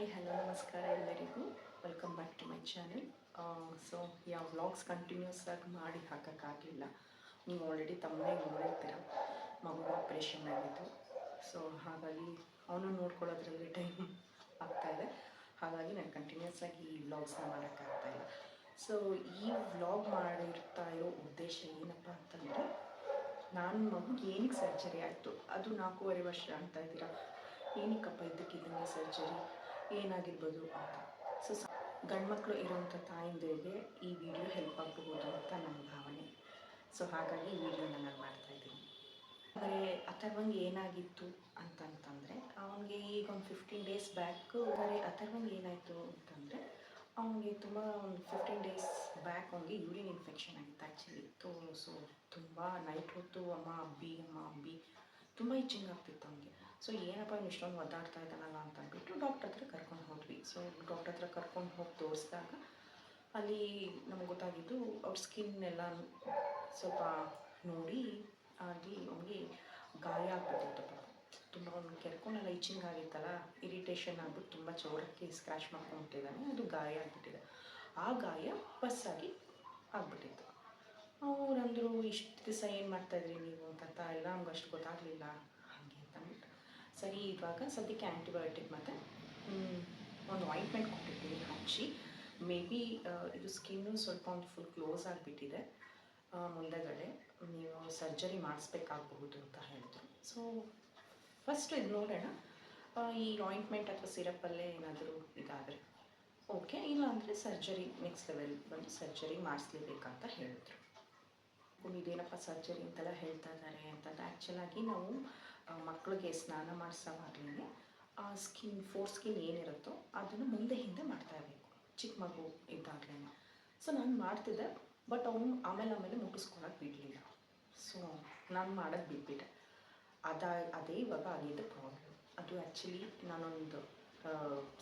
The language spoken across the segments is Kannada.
ಹಾಯ್, ಹಲೋ, ನಮಸ್ಕಾರ ಎಲ್ಲರಿಗೂ. Welcome back to my channel so ಯಾವ ವ್ಲಾಗ್ಸ್ ಕಂಟಿನ್ಯೂಸ್ ಆಗಿ ಮಾಡಿ ಹಾಕೋಕ್ಕಾಗಲಿಲ್ಲ. ನೀವು ಆಲ್ರೆಡಿ ತಮ್ಮನೇ ನೋಡಿರ್ತೀರ. ಮಗು ಆಪ್ರೇಷನ್ ಆಗಿತ್ತು ಸೊ ಹಾಗಾಗಿ ಅವನು ನೋಡ್ಕೊಳ್ಳೋದ್ರಲ್ಲಿ ಟೈಮ್ ಆಗ್ತಾಯಿದೆ ಹಾಗಾಗಿ ನಾನು ಕಂಟಿನ್ಯೂಸ್ ಆಗಿ ಈ ವ್ಲಾಗ್ಸ್ನ ಮಾಡೋಕ್ಕಾಗ್ತಾಯಿಲ್ಲ ಸೊ ಈ ವ್ಲಾಗ್ ಮಾಡಿರ್ತಾ ಇರೋ ಉದ್ದೇಶ ಏನಪ್ಪ ಅಂತಂದರೆ, ನಾನು ಮಗುಗೆ ಏನಕ್ಕೆ ಸರ್ಜರಿ ಆಯಿತು? ಅದು ನಾಲ್ಕೂವರೆ ವರ್ಷ ಅಂತ ಇದ್ದೀರಾ? ಏನಕ್ಕಪ್ಪ ಇದ್ದಕ್ಕಿದ್ದಂಗೆ ಸರ್ಜರಿ ಏನಾಗಿರ್ಬೋದು ಅಂತ ಸೊ ಗಂಡ್ಮಕ್ಳು ಇರೋವಂಥ ತಾಯಿಂದರಿಗೆ ಈ ವಿಡಿಯೋ ಹೆಲ್ಪ್ ಆಗಬಹುದು ಅಂತ ನನ್ನ ಭಾವನೆ. ಸೊ ಹಾಗಾಗಿ ವಿಡಿಯೋನ ನಾನು ಮಾಡ್ತಾಯಿದ್ದೀನಿ ಆದರೆ ಅಥರ್ವಂಗೆ ಏನಾಗಿತ್ತು ಅಂತಂತಂದರೆ, ಅವನಿಗೆ ಈಗ ಒಂದು ಫಿಫ್ಟೀನ್ ಡೇಸ್ ಬ್ಯಾಕ್ ಆದರೆ ಅಥರ್ವಂಗೆ ಏನಾಯಿತು ಅಂತಂದರೆ, ಅವನಿಗೆ ತುಂಬ ಒಂದು ಫಿಫ್ಟೀನ್ ಡೇಸ್ ಬ್ಯಾಕ್ ಅವನಿಗೆ ಯೂರಿನ್ ಇನ್ಫೆಕ್ಷನ್ ಆಗಿತ್ತು ಆ್ಯಕ್ಚುಲಿ ತೋ, ಸೊ ತುಂಬ ನೈಟ್ ಹೊತ್ತು ಅಮ್ಮ, ಅಬ್ಬಿ ಅಮ್ಮ, ಅಬ್ಬಿ, ತುಂಬ ಇಚ್ಚಿಂಗ್ ಆಗ್ತಿತ್ತು ಅವನಿಗೆ. ಸೊ ಏನಪ್ಪ ಇಷ್ಟೊಂದು ಒದ್ದಾಡ್ತಾ ಇದ್ದಾನಲ್ಲ ಅಂತ ಅಂದ್ಬಿಟ್ಟು ಡಾಕ್ಟ್ರ್ ಹತ್ರ ಕರ್ಕೊಂಡು ಹೋದ್ವಿ ಸೊ ಡಾಕ್ಟರ್ ಹತ್ರ ಕರ್ಕೊಂಡು ಹೋಗಿ ತೋರಿಸಿದಾಗ ಅಲ್ಲಿ ನಮ್ಗೆ ಗೊತ್ತಾಗಿದ್ದು ಅವ್ರ ಸ್ಕಿನ್ ಎಲ್ಲ ಸ್ವಲ್ಪ ನೋಡಿ ಅಲ್ಲಿ ಅವ್ನಿಗೆ ಗಾಯ ಆಗ್ಬಿಟ್ಟಿತ್ತು ಪಾಪ. ತುಂಬ ಅವ್ನು ಕೆರ್ಕೊಂಡೆಲ್ಲ ಇಚ್ಚಿಂಗ್ ಆಗಿತ್ತಲ್ಲ ಇರಿಟೇಷನ್ ಆಗ್ಬಿಟ್ಟು ತುಂಬ ಚೌರಕ್ಕೆ ಸ್ಕ್ರ್ಯಾಚ್ ಮಾಡ್ಕೊಂಡ್ಬಿಟ್ಟಿದ್ದಾನೆ ಅದು ಗಾಯ ಆಗಿಬಿಟ್ಟಿದೆ. ಆ ಗಾಯ ಬಸ್ಸಾಗಿ ಆಗ್ಬಿಟ್ಟಿತ್ತು. ಅವ್ರಂದರು ಇಷ್ಟು ದಿವಸ ಏನು ಮಾಡ್ತಾಯಿದ್ರಿ ನೀವು ಅಂತ ಎಲ್ಲ ನಮ್ಗೆ ಅಷ್ಟು ಗೊತ್ತಾಗಲಿಲ್ಲ, ಹಾಗೆ ಅಂತಂದ್ಬಿಟ್ಟು ಸರಿ, ಇವಾಗ ಸದ್ಯಕ್ಕೆ ಆ್ಯಂಟಿಬಯೋಟಿಕ್ ಮತ್ತು ಒಂದು ಆಯಿಂಟ್ಮೆಂಟ್ ಕೊಟ್ಟಿದ್ದೀನಿ ಹಚ್ಚಿ. ಮೇ ಬಿ ಇದು ಸ್ಕಿನ್ನು ಸ್ವಲ್ಪ ಒಂದು ಫುಲ್ ಕ್ಲೋಸ್ ಆಗಿಬಿಟ್ಟಿದೆ. ಮುಂದೆಗಡೆ ನೀವು ಸರ್ಜರಿ ಮಾಡಿಸ್ಬೇಕಾಗಬಹುದು ಅಂತ ಹೇಳಿದ್ರು. ಸೊ ಫಸ್ಟ್ ಇದು ನೋಡೋಣ. ಈ ಆಯಿಂಟ್ಮೆಂಟ್ ಅಥವಾ ಸಿರಪ್ಪಲ್ಲೇ ಏನಾದರೂ ಇದಾದರೆ. ಓಕೆ ಇಲ್ಲಾಂದರೆ ಸರ್ಜರಿ ನೆಕ್ಸ್ಟ್ ಲೆವೆಲ್ ಬಂದು ಸರ್ಜರಿ ಮಾಡಿಸ್ಲೇಬೇಕಂತ ಹೇಳಿದ್ರು. ಇದೇನಪ್ಪ ಸರ್ಜರಿ ಅಂತೆಲ್ಲ ಹೇಳ್ತಾ ಇದ್ದಾರೆ ಅಂತಂದರೆ ಆ್ಯಕ್ಚುಲಾಗಿ ನಾವು ಮಕ್ಕಳಿಗೆ ಸ್ನಾನ ಮಾಡಿಸೋವಾಗಲೇ ಸ್ಕಿನ್ ಫೋರ್ ಸ್ಕಿನ್ ಏನಿರುತ್ತೋ ಅದನ್ನು ಮುಂದೆ ಹಿಂದೆ ಮಾಡ್ತಾ ಇರಬೇಕು. ಚಿಕ್ಕ ಮಗು ಇದ್ದಾಗಲೇ ಸೊ ನಾನು ಮಾಡ್ತಿದ್ದೆ ಬಟ್ ಅವನು ಆಮೇಲೆ ಆಮೇಲೆ ಮುಟ್ಟಿಸ್ಕೊಳಕ್ಕೆ ಬಿಡಲಿಲ್ಲ. ಸೊ ನಾನು ಮಾಡೋದು ಬಿಟ್ಬಿಟ್ಟೆ. ಅದ, ಅದೇ ಇವಾಗ ಆಗಿದ್ದು ಪ್ರಾಬ್ಲಮ್ ಅದು ಆ್ಯಕ್ಚುಲಿ ನಾನೊಂದು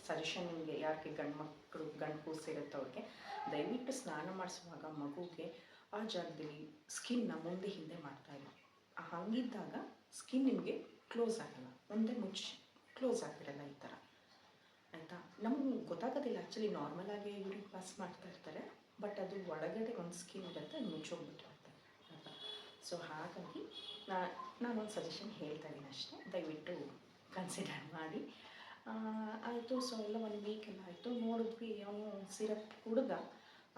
ಸಜೆಷನ್ ನಿಮಗೆ ಯಾಕೆ ಗಂಡು ಮಕ್ಕಳು ಗಂಡು ಕೂಸಿರುತ್ತೆ ಅವ್ರಿಗೆ, ದಯವಿಟ್ಟು ಸ್ನಾನ ಮಾಡಿಸುವಾಗ ಮಗುಗೆ ಆ ಜಾಗದಲ್ಲಿ ಸ್ಕಿನ್ನ ಮುಂದೆ ಹಿಂದೆ ಮಾಡ್ತಾ ಇಲ್ಲ ಹಾಗಿದ್ದಾಗ ಸ್ಕಿನ್ ನಿಮಗೆ ಕ್ಲೋಸ್ ಆಗಲ್ಲ. ಮುಂದೆ ಮುಚ್ಚಿ ಕ್ಲೋಸ್ ಆಗಿಬಿಡಲ್ಲ ಈ ಥರ. ಆಯಿತಾ? ನಮಗೆ ಗೊತ್ತಾಗೋದಿಲ್ಲ. ಆ್ಯಕ್ಚುಲಿ ನಾರ್ಮಲಾಗಿ ಯೂರಿನ್ ಪಾಸ್ ಮಾಡ್ತಾ ಇರ್ತಾರೆ. ಬಟ್ ಅದು ಒಳಗಡೆ ಒಂದು ಸ್ಕಿನ್ ಇರುತ್ತೆ ಅದು ಮುಚ್ಚೋಗ್ಬಿಟ್ಟಿರುತ್ತೆ ಆಯಿತಾ? ಸೊ ಹಾಗಾಗಿ ನಾ, ನಾನೊಂದು ಸಜೆಷನ್ ಹೇಳ್ತಾ ಇದ್ದೀನಿ ಅಷ್ಟೇ. ದಯವಿಟ್ಟು ಕನ್ಸಿಡರ್ ಮಾಡಿ. ಆಯಿತು ಸೊ ಎಲ್ಲ ಒಂದು ವೀಕ್ ಎಲ್ಲ ಆಯಿತು. ನೋಡಿದ್ವಿ, ಅವನು ಸಿರಪ್ ಕುಡ್ದ.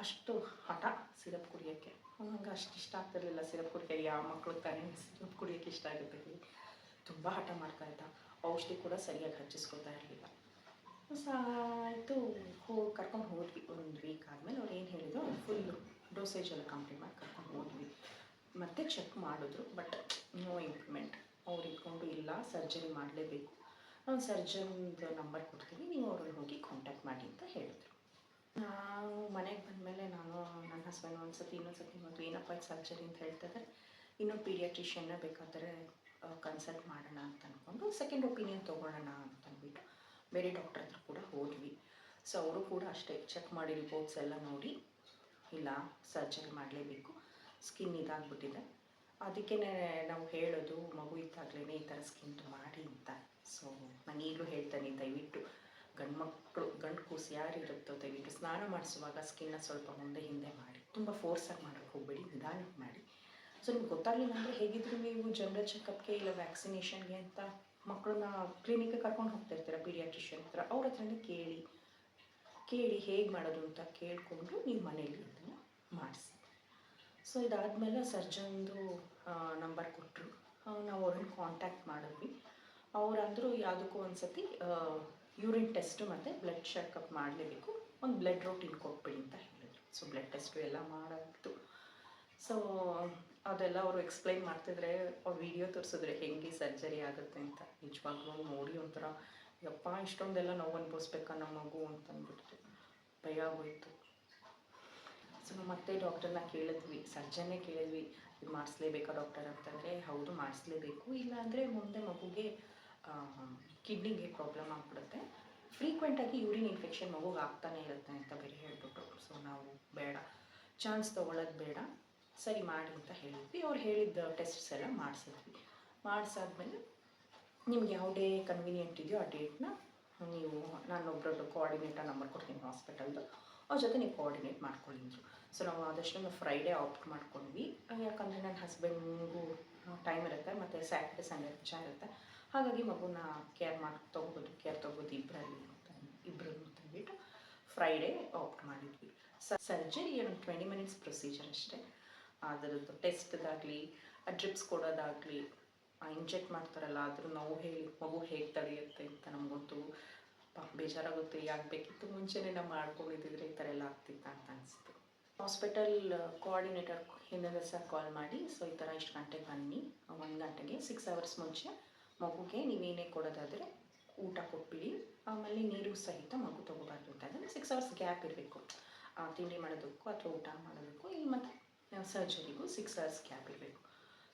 ಅಷ್ಟು ಹಠ ಸಿರಪ್ ಕುಡಿಯೋಕ್ಕೆ. ಅವನಿಗೆ ಅಷ್ಟು ಇಷ್ಟ ಆಗ್ತಿರ್ಲಿಲ್ಲ ಸಿರಪ್ ಕುಡಿಯೋಕ್ಕೆ. ಯಾವ ಮಕ್ಕಳು ತಾನೇ ಸಿರಪ್ ಕುಡಿಯೋಕ್ಕೆ ಇಷ್ಟ ಆಗುತ್ತೆ ತುಂಬ ಹಠ ಮಾಡ್ತಾ ಇದ್ದ. ಔಷಧಿ ಕೂಡ ಸರಿಯಾಗಿ ಹಚ್ಚಿಸ್ಕೊತಾ ಇರಲಿಲ್ಲ. ಸೊ ಆಯಿತು ಹೋಗಿ ಕರ್ಕೊಂಡು ಹೋದ್ವಿ. ಒಂದು ವೀಕ್ ಆದಮೇಲೆ ಅವ್ರು ಏನು ಹೇಳಿದ್ರು ಫುಲ್ಲು ಡೋಸೇಜ್ ಎಲ್ಲ ಕಂಪ್ಲೀಟ್ ಮಾಡಿ ಕರ್ಕೊಂಡು ಹೋದ್ವಿ. ಮತ್ತೆ ಚೆಕ್ ಮಾಡಿದ್ರು ಬಟ್ ನೋ ಇಂಪ್ರೂವ್ಮೆಂಟ್ ಅವ್ರು ಇಟ್ಕೊಂಡು ಇಲ್ಲ ಸರ್ಜರಿ ಮಾಡಲೇಬೇಕು. ನಾವು ಸರ್ಜನ್ದು ನಂಬರ್ ಕೊಡ್ತೀವಿ ನೀವು ಅವ್ರನ್ನ ಹೋಗಿ ಕಾಂಟ್ಯಾಕ್ಟ್ ಮಾಡಿ ಅಂತ ಹೇಳಿದ್ರು. ನಾವು ಮನೆಗೆ ಬಂದಮೇಲೆ ನಾನು ನನ್ನ ಹಸ್ಬೆಂಡ್ ಒಂದು ಸತಿ ಇನ್ನೊಂದು ಸತಿ ಮತ್ತು ಏನಪ್ಪ ಸರ್ಜರಿ ಅಂತ ಹೇಳ್ತಿದ್ದಾರೆ ಇನ್ನೊಂದು ಪೀಡಿಯಾಟ್ರಿಷಿಯನ್ನ ಬೇಕಾದರೆ ಕನ್ಸಲ್ಟ್ ಮಾಡೋಣ ಅಂತ ಅಂದ್ಕೊಂಡು ಸೆಕೆಂಡ್ ಒಪಿನಿಯನ್ ತೊಗೊಳ್ಳೋಣ ಅಂತ ಅಂದ್ಬಿಟ್ಟು ಬೇರೆ ಡಾಕ್ಟರ್ ಹತ್ರ ಕೂಡ ಹೋದ್ವಿ. ಸೊ ಅವರು ಕೂಡ ಅಷ್ಟೇ ಚೆಕ್ ಮಾಡಿ ರಿಪೋರ್ಟ್ಸ್ ಎಲ್ಲ ನೋಡಿ, ಇಲ್ಲ ಸರ್ಜರಿ ಮಾಡಲೇಬೇಕು ಸ್ಕಿನ್ ಇದಾಗ್ಬಿಟ್ಟಿದೆ. ಅದಕ್ಕೆ ನಾವು ಹೇಳೋದು, ಮಗು ಇದ್ದಾಗಲೇ ಈ ಥರ ಸ್ಕಿನ್ ಮಾಡಿ ಅಂತ. ಸೊ ನಾನು ಈಗಲೂ ಹೇಳ್ತೇನೆ, ದಯವಿಟ್ಟು ಗಂಡು ಮಕ್ಕಳು ಗಂಡು ಕೂಸು ಯಾರು ಇರುತ್ತೋ ದಯವಿಟ್ಟು ಸ್ನಾನ ಮಾಡಿಸುವಾಗ ಸ್ಕಿನ್ನ ಸ್ವಲ್ಪ ಮುಂದೆ ಹಿಂದೆ ಮಾಡಿ. ತುಂಬ ಫೋರ್ಸಾಗಿ ಮಾಡೋಕ್ಕೆ ಹೋಗಬೇಡಿ ನಿಧಾನಕ್ಕೆ ಮಾಡಿ. ಸೊ ನಿಮ್ಗೆ ಗೊತ್ತಾಗಲಿಲ್ಲ ಅಂದರೆ ಹೇಗಿದ್ರು ನೀವು ಜನರಲ್ ಚೆಕಪ್ಗೆ ಇಲ್ಲ ವ್ಯಾಕ್ಸಿನೇಷನ್ಗೆ ಅಂತ ಮಕ್ಕಳನ್ನ ಕ್ಲಿನಿಕ್ಗೆ ಕರ್ಕೊಂಡು ಹೋಗ್ತಾ ಇರ್ತೀರ ಪೀಡಿಯಾಟ್ರಿಷಿಯನ್ ಹತ್ರ? ಅವ್ರ ಹತ್ರನೇ ಕೇಳಿ ಕೇಳಿ ಹೇಗೆ ಮಾಡೋದು ಅಂತ ಕೇಳಿಕೊಂಡು ನೀವು ಮನೇಲಿ ಅದನ್ನು ಮಾಡಿಸಿ. ಸೊ ಇದಾದಮೇಲೆ ಸರ್ಜನ್ದು ನಂಬರ್ ಕೊಟ್ಟರು ನಾವು ಅವ್ರನ್ನ ಕಾಂಟ್ಯಾಕ್ಟ್ ಮಾಡಿದ್ವಿ. ಅವರಂದರು ಯಾವುದಕ್ಕೂ ಒಂದು ಸತಿ ಯೂರಿನ್ ಟೆಸ್ಟು ಮತ್ತು ಬ್ಲಡ್ ಚೆಕಪ್ ಮಾಡಲೇಬೇಕು. ಒಂದು ಬ್ಲಡ್ ರೋಟೀನ್ ಕೊಟ್ಬಿಡಿ ಅಂತ ಹೇಳಿದ್ರು. ಸೊ ಬ್ಲಡ್ ಟೆಸ್ಟು ಎಲ್ಲ ಮಾಡಾಯಿತು ಸೊ ಅದೆಲ್ಲ ಅವರು ಎಕ್ಸ್ಪ್ಲೈನ್ ಮಾಡ್ತಿದ್ರೆ, ಅವ್ರು ವಿಡಿಯೋ ತೋರಿಸಿದ್ರೆ ಹೆಂಗೆ ಸರ್ಜರಿ ಆಗುತ್ತೆ ಅಂತ. ನಿಜವಾಗ್ಲೂ ನೋಡಿ ಒಂಥರ, ಯಪ್ಪ, ಇಷ್ಟೊಂದೆಲ್ಲ ನೋವು ಅನುಭವಿಸ್ಬೇಕಾ ನಮ್ಮ ಮಗು ಅಂತ ಅಂದ್ಬಿಟ್ಟು ಭಯ ಆಗೋಯ್ತು. ಸೊ ಮತ್ತೆ ಡಾಕ್ಟರ್ನ ಕೇಳಿದ್ವಿ ಸರ್ಜನ್ನೇ ಕೇಳಿದ್ವಿ, ಇದು ಮಾಡಿಸ್ಲೇಬೇಕಾ ಡಾಕ್ಟರ್ ಅಂತಂದರೆ, ಹೌದು, ಮಾಡಿಸ್ಲೇಬೇಕು. ಇಲ್ಲಾಂದರೆ ಮುಂದೆ ಮಗುಗೆ ಕಿಡ್ನಿಗೆ ಪ್ರಾಬ್ಲಮ್ ಆಗಿಬಿಡುತ್ತೆ. ಫ್ರೀಕ್ವೆಂಟಾಗಿ ಯೂರಿನ್ ಇನ್ಫೆಕ್ಷನ್ ಮಗುಗೆ ಆಗ್ತಾನೆ ಇರುತ್ತೆ ಅಂತ ಬೇರೆ ಹೇಳ್ಬಿಟ್ಟು ಸೊ ನಾವು ಬೇಡ. ಚಾನ್ಸ್ ತೊಗೊಳ್ಳೋದು ಬೇಡ. ಸರಿ ಮಾಡಿ ಅಂತ ಹೇಳಿದ್ವಿ. ಅವ್ರು ಹೇಳಿದ್ದ ಟೆಸ್ಟ್ಸ್ ಎಲ್ಲ ಮಾಡಿಸಿದ್ವಿ. ಮಾಡಿಸಾದ್ಮೇಲೆ ನಿಮ್ಗೆ ಯಾವ ಡೇ ಕನ್ವೀನಿಯೆಂಟ್ ಇದೆಯೋ ಆ ಡೇಟ್ನ ನೀವು ನಾನು ಒಬ್ಬರದ್ದು ಕೋಆರ್ಡಿನೇಟರ್ ನಂಬರ್ ಕೊಡ್ತೀನಿ ಹಾಸ್ಪಿಟಲ್ದು ಅವ್ರ ಜೊತೆ ನೀವು ಕೋಆರ್ಡಿನೇಟ್ ಮಾಡ್ಕೊಳ್ಳಿ ಅಂದರು. ಸೊ ನಾವು ಆದಷ್ಟು ನಾವು ಫ್ರೈಡೇ ಆಪ್ಟ್ ಮಾಡ್ಕೊಂಡ್ವಿ. ಯಾಕಂದರೆ ನನ್ನ ಹಸ್ಬೆಂಡ್ಗೂ ಟೈಮ್ ಇರುತ್ತೆ, ಮತ್ತು ಸ್ಯಾಟರ್ಡೆ ಸಂಡೇ ರಜಾ ಇರುತ್ತೆ. ಹಾಗಾಗಿ ಮಗುನ ಕೇರ್ ಮಾಡಿ, ತೊಗೋಬೋದು ಕೇರ್ ತೊಗೋಬೋದು ಇಬ್ಬರಲ್ಲಿ ಅಂತ ಇಬ್ಬರು ಅಂತ ಫ್ರೈಡೇ ಆಪ್ಟ್ ಮಾಡಿದ್ವಿ. ಸರ್ಜರಿ ಒಂದು ಟ್ವೆಂಟಿ ಮಿನಿಟ್ಸ್ ಪ್ರೊಸೀಜರ್ ಅಷ್ಟೇ. ಅದರದ್ದು ಟೆಸ್ಟ್ದಾಗಲಿ ಡ್ರಿಪ್ಸ್ ಕೊಡೋದಾಗಲಿ ಇಂಜೆಕ್ಟ್ ಮಾಡ್ತಾರಲ್ಲ ಅದ್ರ ನೋವು ಹೇಳಿ, ಮಗು ಹೇಗೆ ತಡೆಯುತ್ತೆ ಅಂತ ನಮಗೊಂದು ಬೇಜಾರಾಗುತ್ತೆ, ಯಾಕೆ ಬೇಕಿತ್ತು ಮುಂಚೆನೇ ನಾವು ಮಾಡ್ಕೊಂಡಿದ್ದಿದ್ರೆ ಈ ಥರ ಎಲ್ಲ ಆಗ್ತಿತ್ತು ಅಂತ ಅನಿಸ್ತು ಹಾಸ್ಪಿಟಲ್ ಕೋಆರ್ಡಿನೇಟರ್ ಹಿಂದಿನ ದಿವಸ ಕಾಲ್ ಮಾಡಿ, ಸೊ, ಈ ಥರ ಇಷ್ಟು ಗಂಟೆಗೆ ಬನ್ನಿ ಒಂದು ಗಂಟೆಗೆ ಸಿಕ್ಸ್ ಅವರ್ಸ್ ಮುಂಚೆ ಮಗುಗೆ ನೀವೇನೇ ಕೊಡೋದಾದರೆ ಊಟ ಕೊಟ್ಬಿಡಿ, ಆಮೇಲೆ ನೀರು ಸಹಿತ ಮಗು ತೊಗೋಬಾರ್ದು ಅಂತ. ಅಂದರೆ ಸಿಕ್ಸ್ ಅವರ್ಸ್ ಗ್ಯಾಪ್ ಇರಬೇಕು. ತಿಂಡಿ ಮಾಡೋದಕ್ಕೂ ಅಥವಾ ಊಟ ಮಾಡೋದಕ್ಕೂ ಈ ಮತ್ತು ಸರ್ಜರಿಗೂ ಸಿಕ್ಸ್ ಅವರ್ಸ್ ಗ್ಯಾಪ್ ಇರಬೇಕು.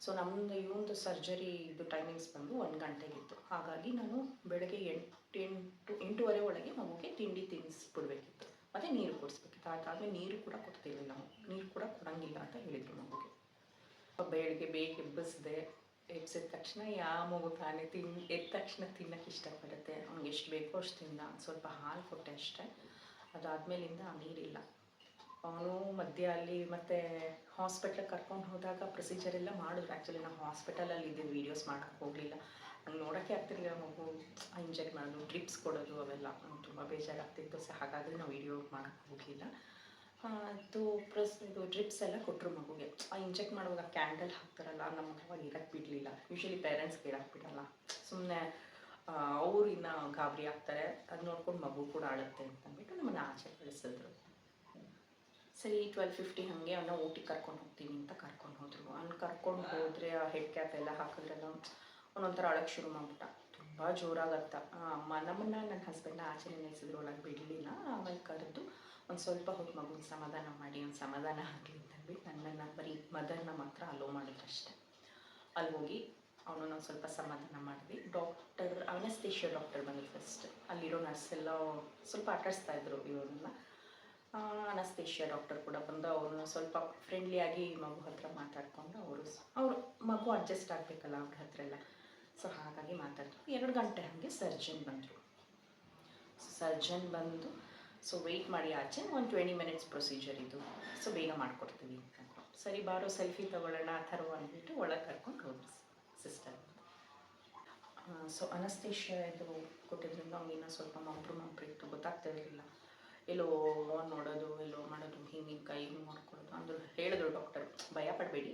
ಸೊ ನಮ್ಮದು ಇವೊಂದು ಸರ್ಜರಿ ಇದು ಟೈಮಿಂಗ್ಸ್ ಬಂದು ಒಂದು ಗಂಟೆಗಿತ್ತು. ಹಾಗಾಗಿ ನಾನು ಬೆಳಗ್ಗೆ ಎಂಟು ಎಂಟು, ಎಂಟೂವರೆ ಒಳಗೆ ಮಗುಗೆ ತಿಂಡಿ ತಿನ್ನಿಸ್ಬಿಡ್ಬೇಕಿತ್ತು ಮತ್ತು ನೀರು ಕೊಡಿಸ್ಬೇಕಿತ್ತು. ಅದಾದಮೇಲೆ ನೀರು ಕೂಡ ಕೊಡ್ತೀವಿ ನಾವು ನೀರು ಕೂಡ ಕೊಡಂಗಿಲ್ಲ ಅಂತ ಹೇಳಿದರು ಮಗುಗೆ. ಬೆಳಗ್ಗೆ ಬೇಗ ಎಬ್ಬಿಸಿದೆ. ಎಬ್ಸಿದ ತಕ್ಷಣ ಯಾವ ಮಗು ತಾನೇ ತಿನ್, ಎದ್ದ ತಕ್ಷಣ ತಿನ್ನಕ್ಕೆ ಇಷ್ಟಪಡುತ್ತೆ. ಅವ್ನಿಗೆ ಎಷ್ಟು ಬೇಕೋ ಅಷ್ಟು ತಿನ್ನ ಸ್ವಲ್ಪ ಹಾಲು ಕೊಟ್ಟೆ ಅಷ್ಟೇ. ಅದಾದಮೇಲಿಂದ ನೀರಿಲ್ಲ. ಅವನು ಮಧ್ಯ ಅಲ್ಲಿ ಮತ್ತೆ ಹಾಸ್ಪಿಟ್ಲಿಗೆ ಕರ್ಕೊಂಡು ಹೋದಾಗ ಪ್ರೊಸೀಜರ್ ಎಲ್ಲ ಮಾಡಿದ್ರು. ಆ್ಯಕ್ಚುಲಿ ನಾವು ಹಾಸ್ಪಿಟಲಲ್ಲಿ ಇದ್ದೀವಿ ವೀಡಿಯೋಸ್ ಮಾಡೋಕ್ಕೆ ಹೋಗಲಿಲ್ಲ. ನಂಗೆ ನೋಡೋಕ್ಕೆ ಆಗ್ತಿರ್ಲಿಲ್ಲ. ಮಗು ಇಂಜೆಕ್ಟ್ ಮಾಡೋದು ಡ್ರಿಪ್ಸ್ ಕೊಡೋದು ಅವೆಲ್ಲ. ತುಂಬ ಬೇಜಾರಾಗ್ತಿತ್ತು. ಸೊ ಹಾಗಾದ್ರೆ ನಾವು ವಿಡಿಯೋ ಮಾಡೋಕ್ಕೆ ಹೋಗಲಿಲ್ಲ. ಅದು ಪ್ರಸ್ ಇದು ಡ್ರಿಪ್ಸ್ ಎಲ್ಲ ಕೊಟ್ಟರು ಮಗುಗೆ. ಆ ಇಂಜೆಕ್ಟ್ ಮಾಡುವಾಗ ಕ್ಯಾಂಡಲ್ ಹಾಕ್ತಾರಲ್ಲ ನಮ್ಮ ಅವಾಗ ಇರಕ್ಕೆ ಬಿಡಲಿಲ್ಲ. ಯೂಶಲಿ ಪೇರೆಂಟ್ಸ್ಗೆ ಇರಕ್ಕೆ ಬಿಡಲ್ಲ. ಸುಮ್ಮನೆ ಅವ್ರು ಇನ್ನು ಗಾಬರಿ ಆಗ್ತಾರೆ. ಅದು ನೋಡ್ಕೊಂಡು ಮಗು ಕೂಡ ಆಳುತ್ತೆ ಅಂತ ಅಂದ್ಬಿಟ್ಟು ನಮ್ಮನ್ನು ಆಚೆ ಕಳಿಸಿದ್ರು. ಸರಿ ಟ್ವೆಲ್ ಫಿಫ್ಟಿ ಹಾಗೆ ಅವನ್ನ ಊಟಿಗೆ ಕರ್ಕೊಂಡು ಹೋಗ್ತೀನಿ ಅಂತ ಕರ್ಕೊಂಡು ಹೋದರು. ಅವ್ನು ಕರ್ಕೊಂಡು ಹೋದರೆ ಆ ಹೆಡ್ ಕ್ಯಾಪ್ ಎಲ್ಲ ಹಾಕಿದ್ರೆಲ್ಲ ಅವನೊಂಥರ ಅಳಕ್ಕೆ ಶುರು ಮಾಡ್ಬಿಟ್ಟ. ತುಂಬ ಜೋರಾಗತ್ತ. ಅಮ್ಮ, ನಮ್ಮನ್ನ ನನ್ನ ಹಸ್ಬೆಂಡ್ನ ಆಚೆ ನೆನೆಸಿದ್ರು ಒಳಗೆ ಬಿಡಲಿಲ್ಲ. ಆಮೇಲೆ ಕರೆದು ಒಂದು ಸ್ವಲ್ಪ ಹೊತ್ತು ಮಗುನ ಸಮಾಧಾನ ಮಾಡಿ ಒಂದು ಸಮಾಧಾನ ಆಗಲಿ ಅಂತ ಅಂದ್ಬಿಟ್ಟು ನನ್ನನ್ನು ಬರೀ ಮದರ್ನ ಮಾತ್ರ ಅಲೋ ಮಾಡಿದ್ರು ಅಷ್ಟೇ ಅಲ್ಲಿ ಹೋಗಿ ಅವನು ಒಂದು ಸ್ವಲ್ಪ ಸಮಾಧಾನ ಮಾಡಿದ್ವಿ ಡಾಕ್ಟರ್ ಅನಸ್ತೇಷಿಯಾ ಡಾಕ್ಟರ್ ಬಂದರು ಫಸ್ಟ್ ಅಲ್ಲಿರೋ ನರ್ಸ್ ಎಲ್ಲ ಸ್ವಲ್ಪ ಆಟಾಡಿಸ್ತಾ ಇದ್ರು ಇವ್ರನ್ನ. ಅನಸ್ತೇಷಿಯಾ ಡಾಕ್ಟರ್ ಕೂಡ ಬಂದು ಅವ್ರನ್ನ ಸ್ವಲ್ಪ ಫ್ರೆಂಡ್ಲಿಯಾಗಿ ಮಗು ಹತ್ರ ಮಾತಾಡ್ಕೊಂಡು ಅವರು ಅವರು ಮಗು ಅಡ್ಜಸ್ಟ್ ಆಗಬೇಕಲ್ಲ ಅವ್ರ ಹತ್ರ ಎಲ್ಲ. ಸೊ ಹಾಗಾಗಿ ಮಾತಾಡ್ತು ಎರಡು ಗಂಟೆ ಹಾಗೆ ಸರ್ಜನ್ ಬಂದರು. ಸರ್ಜನ್ ಬಂದು ಸೊ ವೆಯ್ಟ್ ಮಾಡಿ ಆಚೆ ಒಂದು ಟ್ವೆಂಟಿ ಮಿನಿಟ್ಸ್ ಪ್ರೊಸೀಜರ್ ಇದು. ಸೊ ಬೇಗ ಮಾಡಿಕೊಡ್ತೀವಿ ಅಂತ ಸರಿ, ಬಾರೋ ಸೆಲ್ಫಿ ತಗೊಳ್ಳೋಣ ಆ ಥರ ಅಂದ್ಬಿಟ್ಟು ಒಳಗೆ ಕರ್ಕೊಂಡು ಹೋದ್ರು ಸಿಸ್ಟರ್ ಸೊ ಅನಸ್ತೇಷಿಯಾ ಇದು ಕೊಟ್ಟಿದ್ರಿಂದ ಅವ್ನಿನ್ನ ಸ್ವಲ್ಪ ಮಂಪ್ರು ಮಂಪ್ರು ಇತ್ತು. ಗೊತ್ತಾಗ್ತಾ ಇರಲಿಲ್ಲ. ಎಲ್ಲೋ ಫೋನ್ ನೋಡೋದು, ಎಲ್ಲೋ ಮಾಡೋದು ಹಿಂಗೆ ಹಿಂಗೆ ಕೈ ಹಿಂಗೆ ಮಾಡ್ಕೊಳ್ಳೋದು ಅಂದರು ಹೇಳಿದ್ರು ಡಾಕ್ಟರ್ ಭಯ ಪಡಬೇಡಿ.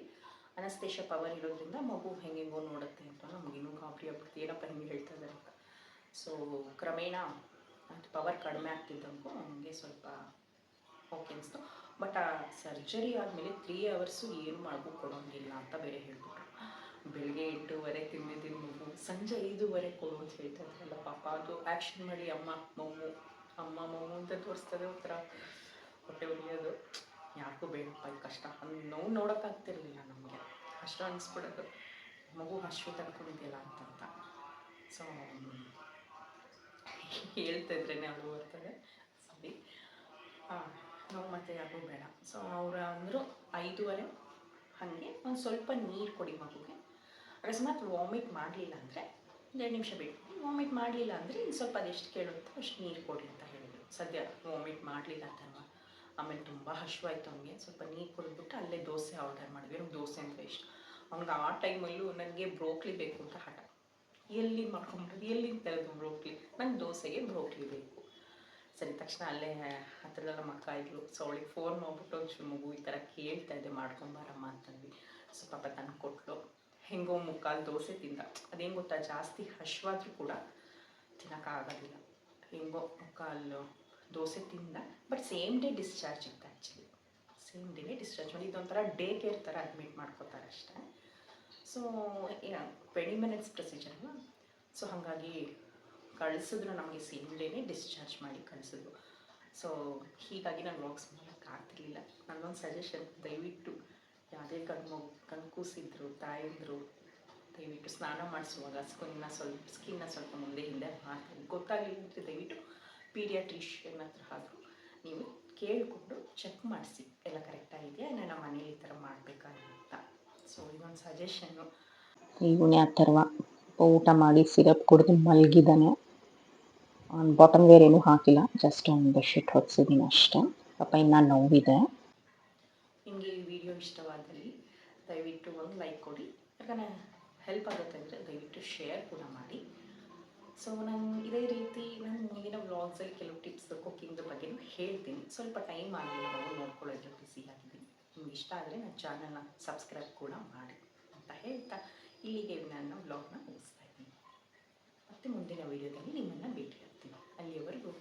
ಅನಸ್ತೇಶ ಪವರ್ ಇರೋದ್ರಿಂದ ಮಗು ಹೆಂಗೆಂಗೋ ನೋಡುತ್ತೆ ಅಂತ ನಮಗಿನ್ನೂ ಗಾಬರಿ ಆಗ್ಬಿಡ್ತು. ಏನಪ್ಪ ಹಿಂಗೆ ಹೇಳ್ತಾ ಇದ್ದಾರೆ ಅಂತ. ಸೊ ಕ್ರಮೇಣ ಅದು ಪವರ್ ಕಡಿಮೆ ಆಗ್ತಿದ್ದಂಗೂ ನನಗೆ ಸ್ವಲ್ಪ ಓಕೆ ಅನಿಸ್ತು. ಬಟ್ ಆ ಸರ್ಜರಿ ಆದಮೇಲೆ ತ್ರೀ ಅವರ್ಸು ಏನು ಮಗು ಕೊಡೋಂಗಿಲ್ಲ ಅಂತ ಬೇರೆ ಹೇಳ್ಬಿಟ್ರು. ಬೆಳಗ್ಗೆ ಎಂಟೂವರೆ ತಿಂದಿದ್ದೀನಿ ಮಗು, ಸಂಜೆ ಐದೂವರೆ ಕೊಡು ಅಂತ ಹೇಳ್ತಾ ಇದ್ರಲ್ಲ ಪಾಪ. ಅದು ಆ್ಯಕ್ಷನ್ ಮಾಡಿ ಅಮ್ಮ ಮಮ್ಮು ಅಮ್ಮ, ಮಮ್ಮು ಅಂತ ತೋರಿಸ್ತದೆ ಒಂಥರ ಹೊಟ್ಟೆ ಉರಿಯೋದು. ಯಾರಿಗೂ ಬೇಡಪ್ಪ ಈ ಕಷ್ಟ. ಅದು ನೋವು ನೋಡೋಕ್ಕಾಗ್ತಿರ್ಲಿಲ್ಲ ನಮಗೆ. ಕಷ್ಟ ಅನಿಸ್ಬಿಡೋದು. ಮಗು ಹಶ್ವೆ ತಡ್ಕೊಂಡಿದೆಯಲ್ಲ ಅಂತಂತ. ಸೊ ಹೇಳ್ತಾ ಇದ್ರೇ ಅದು ಬರ್ತದೆ ಸರಿ. ನೋವು ಮತ್ತೆ ಯಾರಿಗೂ ಬೇಡ. ಸೊ ಅವರು ಅಂದರು ಐದೂವರೆ. ಹಾಗೆ ಒಂದು ಸ್ವಲ್ಪ ನೀರು ಕೊಡಿ ಮಗುಗೆ. ಅಕಸ್ಮಾತ್ ವಾಮಿಟ್ ಮಾಡಲಿಲ್ಲ ಅಂದರೆ ಒಂದೆರಡು ನಿಮಿಷ ಬಿಟ್ಟು ವಾಮಿಟ್ ಮಾಡಲಿಲ್ಲ ಅಂದರೆ ಇನ್ನು ಸ್ವಲ್ಪ ಅದೆಷ್ಟು ಕೇಳುತ್ತೋ ಅಷ್ಟು ನೀರು ಕೊಡಿ ಅಂತ ಸದ್ಯ ವಾಮಿಟ್ ಮಾಡಲಿಲ್ಲ ಅಂತಲ್ವ ಆಮೇಲೆ ತುಂಬ ಹಶುವಾಯಿತು ಅವನಿಗೆ. ಸ್ವಲ್ಪ ನೀರು ಕುಡಿದ್ಬಿಟ್ಟು ಅಲ್ಲೇ ದೋಸೆ ಆರ್ಡರ್ ಮಾಡಿದ್ವಿ. ಅವ್ನಿಗೆ ದೋಸೆ ಅಂದರೆ ಇಷ್ಟ. ಅವ್ನಿಗೆ ಆ ಟೈಮಲ್ಲೂ ನನಗೆ ಬ್ರೋಕ್ಲಿ ಬೇಕು ಅಂತ ಹಠ. ಎಲ್ಲಿ ಮಾಡ್ಕೊಂಬಿಟ್ಟು ಎಲ್ಲಿ ತೆರೆದು ಬ್ರೋಕ್ಲಿ ನಂಗೆ ದೋಸೆಗೆ ಬ್ರೋಕ್ಲಿ ಬೇಕು. ಸರಿ, ತಕ್ಷಣ ಅಲ್ಲೇ ಹತ್ರದಲ್ಲ ಮಕ್ಕ ಇದ್ಲು. ಸೊ ಅವಳಿಗೆ ಫೋನ್ ಮಾಡ್ಬಿಟ್ಟು ಒಂಚೂರು ಮಗು ಈ ಥರ ಕೇಳ್ತಾ ಇದ್ದೆ ಮಾಡ್ಕೊಂಬಾರಮ್ಮ ಅಂತಂದ್ವಿ. ಸೊ ಪಾಪ ತಂದು ಕೊಟ್ಲು. ಹೆಂಗೋ ಮುಕ್ಕಾಲು ದೋಸೆ ತಿಂದ. ಅದೇನು ಗೊತ್ತಾ? ಜಾಸ್ತಿ ಹಶ್ವಾದ್ರೂ ಕೂಡ ತಿನ್ನೋಕ್ಕಾಗೋದಿಲ್ಲ. ಹೆಂಗೋ ಮುಕ್ಕಾಲು ದೋಸೆ ತಿಂದ ಬಟ್ ಸೇಮ್ ಡೇ ಡಿಸ್ಚಾರ್ಜ್ ಇತ್ತು ಆ್ಯಕ್ಚುಲಿ ಸೇಮ್ ಡೇನೇ ಡಿಸ್ಚಾರ್ಜ್ ಮಾಡಿ ಇದೊಂಥರ ಡೇ ಕೇರ್ ಥರ ಅಡ್ಮಿಟ್ ಮಾಡ್ಕೋತಾರೆ ಅಷ್ಟೇ. ಸೊ ಟ್ವೆಂಟಿ ಮಿನಿಟ್ಸ್ ಪ್ರೊಸೀಜರ್ ಅಲ್ಲ ಸೊ ಹಾಗಾಗಿ ಕಳಿಸಿದ್ರು ನಮಗೆ ಸೇಮ್ ಡೇನೇ ಡಿಸ್ಚಾರ್ಜ್ ಮಾಡಿ ಕಳಿಸಿದ್ರು. ಸೊ ಹೀಗಾಗಿ ನಾನು ವಾಕ್ಸ್ ಮಾಡೋಕ್ಕೆ ಆಗ್ತಿರ್ಲಿಲ್ಲ. ನನ್ನೊಂದು ಸಜೆಷನ್ ದಯವಿಟ್ಟು ಯಾವುದೇ ಕಣ್ಣು, ಕಣ್ಕೂಸಿದ್ರು, ತಾಯಂದರು, ದಯವಿಟ್ಟು ಸ್ನಾನ ಮಾಡಿಸುವಾಗ ಸ್ಕಿನ್ನ ಸ್ವಲ್ಪ ಸ್ಕಿನ್ನ ಸ್ವಲ್ಪ ಮುಂದೆ ಹಿಂದೆ ಹಾಕಿ ಗೊತ್ತಾಗಲಿಲ್ಲ ಅಂದರೆ ದಯವಿಟ್ಟು ಪೀಡಿಯಾಟ್ರಿಷಿಯನ್ ಹತ್ರ ಆದರೂ ನೀವು ಕೇಳಿಕೊಂಡು ಚೆಕ್ ಮಾಡಿಸಿ. ಎಲ್ಲ ಕರೆಕ್ಟಾಗಿದೆಯಾ ನಮ್ಮ ಮನೇಲಿ ಈ ಥರ ಮಾಡಬೇಕಾ ಅಂತ ಸೊ ಇದೊಂದು ಸಜೆಷನ್ನು ಇವನೇ ಅಥರ್ವ ಊಟ ಮಾಡಿ ಸಿರಪ್ ಕುಡಿದು ಮಲಗಿದ್ದಾನೆ ಆನ್ ಬಾಟಮ್ ವೇರ್ ಏನೂ ಹಾಕಿಲ್ಲ. ಜಸ್ಟ್ ಒಂದು ಬೆಡ್ಶೀಟ್ ಹೊದಿಸಿದ್ದೀನಿ ಅಷ್ಟೇ. ಪಾಪ ಇನ್ನು ನೋವಿದೆ. ನಿಮಗೆ ಈ ವಿಡಿಯೋ ಇಷ್ಟವಾದಲ್ಲಿ ದಯವಿಟ್ಟು ಒಂದು ಲೈಕ್ ಕೊಡಿ. ಯಾಕಂದರೆ ಹೆಲ್ಪ್ ಆಗುತ್ತೆ ಅಂದರೆ ದಯವಿಟ್ಟು ಶೇರ್ ಕೂಡ ಮಾಡಿ. ಸೊ ನಾನು ಇದೇ ರೀತಿ ನಾನು ಮುಂದಿನ ವ್ಲಾಗ್ಸಲ್ಲಿ ಕೆಲವು ಟಿಪ್ಸ್ ಕುಕ್ಕಿಂಗ್ ಬಗ್ಗೆನೂ ಹೇಳ್ತೀನಿ. ಸ್ವಲ್ಪ ಟೈಮ್ ಆಗಲಿಲ್ಲ ನಾವು ನೋಡ್ಕೊಳ್ಳೋದ್ರ ಬಿಸಿ ಆಗಿದ್ದೀನಿ. ನಿಮ್ಗೆ ಇಷ್ಟ ಆದರೆ ನನ್ನ ಚಾನಲ್ನ ಸಬ್ಸ್ಕ್ರೈಬ್ ಕೂಡ ಮಾಡಿ ಅಂತ ಹೇಳ್ತಾ ಇಲ್ಲಿಗೆ ನನ್ನ ವ್ಲಾಗ್ನ ಮುಗಿಸ್ತಾ ಇದ್ದೀನಿ. ಮತ್ತೆ ಮುಂದಿನ ವೀಡಿಯೋದಲ್ಲಿ ನಿಮ್ಮನ್ನು ಭೇಟಿ ಆಗ್ತೀನಿ. ಅಲ್ಲಿಯವರೆಗೂ